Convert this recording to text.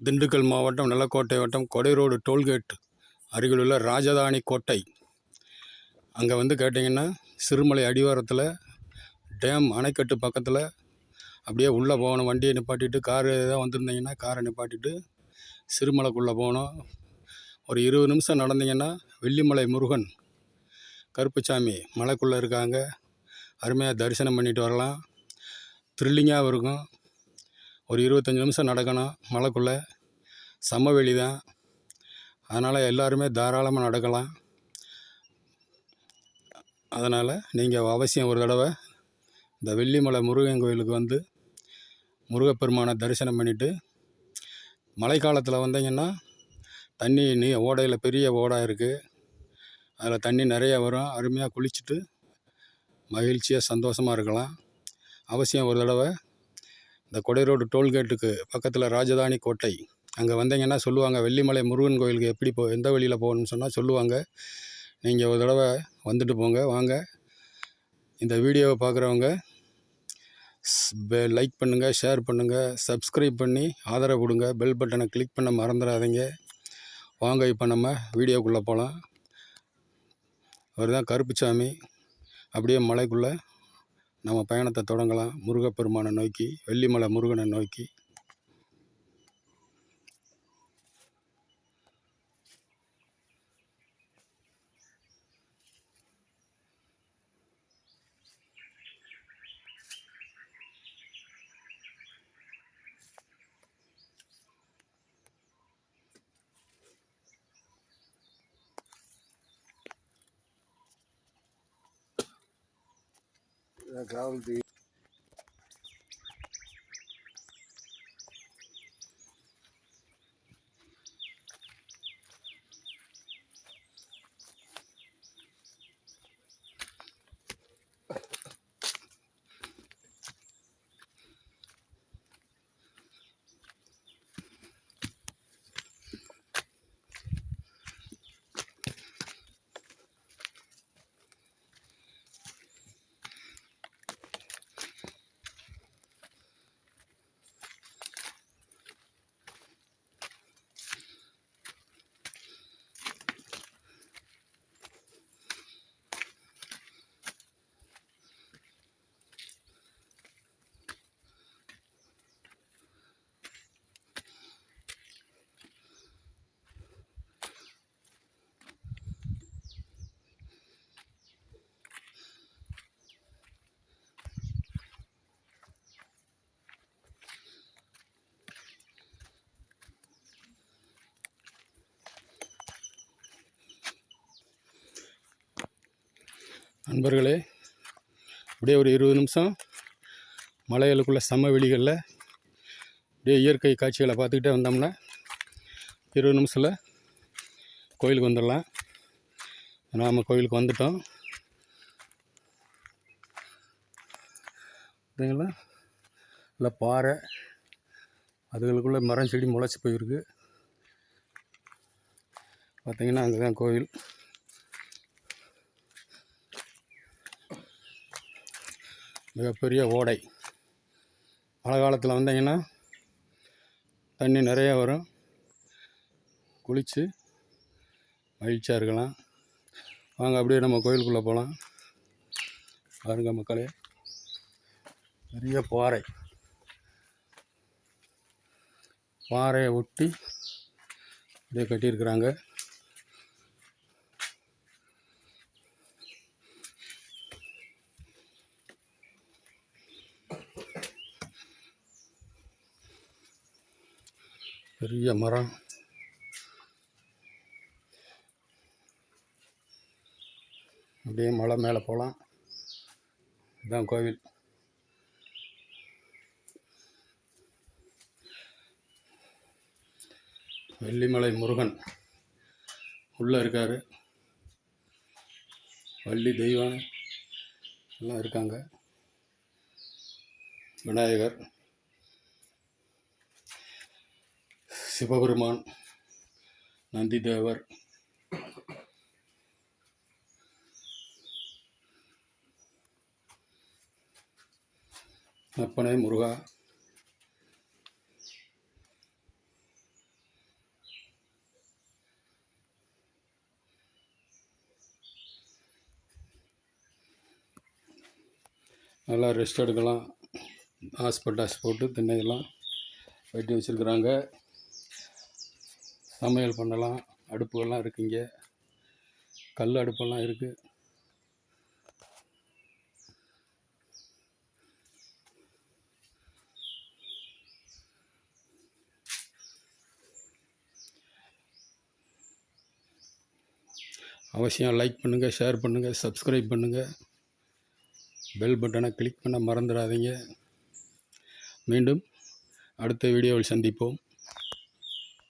திண்டுக்கல் மாவட்டம் நிலக்கோட்டை வட்டம் கொடை ரோடு டோல்கேட் அருகிலுள்ள ராஜதானி கோட்டை. அங்கே வந்து கேட்டிங்கன்னா சிறுமலை அடிவாரத்தில் டேம் அணைக்கட்டு பக்கத்தில் அப்படியே உள்ளே போகணும். வண்டியை நிப்பாட்டிட்டு காரு ஏதாவது வந்திருந்தீங்கன்னா காரை நிப்பாட்டிட்டு சிறுமலைக்குள்ளே போகணும். ஒரு இருபது நிமிஷம் நடந்தீங்கன்னா வெள்ளிமலை முருகன் கருப்புச்சாமி மலைக்குள்ளே இருக்காங்க. அருமையாக தரிசனம் பண்ணிட்டு வரலாம். த்ரில்லிங்காகவும் இருக்கும். ஒரு இருபத்தஞ்சி நிமிஷம் நடக்கணும் மலைக்குள்ளே சமவெளி தான் அதனால் எல்லாருமே தாராளமாக நடக்கலாம். அதனால் நீங்கள் அவசியம் ஒரு தடவை இந்த வெள்ளிமலை முருகன் கோயிலுக்கு வந்து முருகப்பெருமானை தரிசனம் பண்ணிவிட்டு மழைக்காலத்தில் வந்தீங்கன்னா தண்ணி நீ ஓடையில் பெரிய ஓடை இருக்குது அதில் தண்ணி நிறைய வரும். அருமையாக குளிச்சுட்டு மகிழ்ச்சியாக சந்தோஷமாக இருக்கலாம். அவசியம் ஒரு தடவை இந்த கொடை ரோடு டோல்கேட்டுக்கு பக்கத்தில் ராஜதானி கோட்டை. அங்கே வந்தீங்கன்னா சொல்லுவாங்க வெள்ளிமலை முருகன் கோயிலுக்கு எப்படி போ எந்த வழியில் போகணும்னு சொன்னால் சொல்லுவாங்க. நீங்கள் ஒரு தடவை வந்துட்டு போங்க வாங்க. இந்த வீடியோவை பார்க்குறவங்க லைக் பண்ணுங்கள் ஷேர் பண்ணுங்கள் சப்ஸ்கிரைப் பண்ணி ஆதரவு கொடுங்க பெல் பட்டனை கிளிக் பண்ண மறந்துடாதீங்க. வாங்க இப்போ நம்ம வீடியோக்குள்ளே போகலாம் அவர் தான் கருப்புசாமி அப்படியே மலைக்குள்ளே நம்ம பயணத்தை தொடங்கலாம். முருகப்பெருமானை நோக்கி வெள்ளிமலை முருகனை நோக்கி. চাউল দিই நண்பர்களே அப்படியே ஒரு இருபது நிமிஷம் மலைகளுக்குள்ள சமவெளிகளில் அப்படியே இயற்கை காட்சிகளை பார்த்துக்கிட்டே வந்தோம்னா இருபது நிமிஷத்தில் கோயிலுக்கு வந்துடலாம். நாம் கோயிலுக்கு வந்துட்டோம். பார்த்தீங்களா இல்லை பாறை அதுகளுக்குள்ளே மரம் செடி முளைச்சி போயிருக்கு. பார்த்தீங்கன்னா அங்கே தான் கோவில். மிகப்பெரிய ஓடை. மழை காலத்தில் வந்தீங்கன்னா தண்ணி நிறைய வரும். குளித்து மகிழ்ச்சியாக இருக்கலாம். வாங்க அப்படியே நம்ம கோயிலுக்குள்ளே போகலாம் பாருங்க மக்களே பெரிய பாறை. பாறையை ஒட்டி இதை கட்டியிருக்கிறாங்க. பெரிய மரம். அப்படியே மலை மேலே போகலாம். இதுதான் கோவில். வெள்ளிமலை முருகன் உள்ளே இருக்கார். வள்ளி தெய்வம் எல்லாம் இருக்காங்க. விநாயகர். சிவபெருமான் நந்திதேவர் அப்பனை முருகா நல்லா ரெஸ்ட் எடுக்கலாம். ஹாஸ்பிட்டாஸ் போட்டு திண்ணையெல்லாம் வெட்டி வச்சுருக்குறாங்க. சமையல் பண்ணலாம். அடுப்புகள்லாம் இருக்குங்க கல் அடுப்பெல்லாம் இருக்குது அவசியம் லைக் பண்ணுங்கள் ஷேர் பண்ணுங்கள் சப்ஸ்கிரைப் பண்ணுங்கள் பெல் பட்டனை கிளிக் பண்ண மறந்துடாதீங்க. மீண்டும் அடுத்த வீடியோவில் சந்திப்போம்.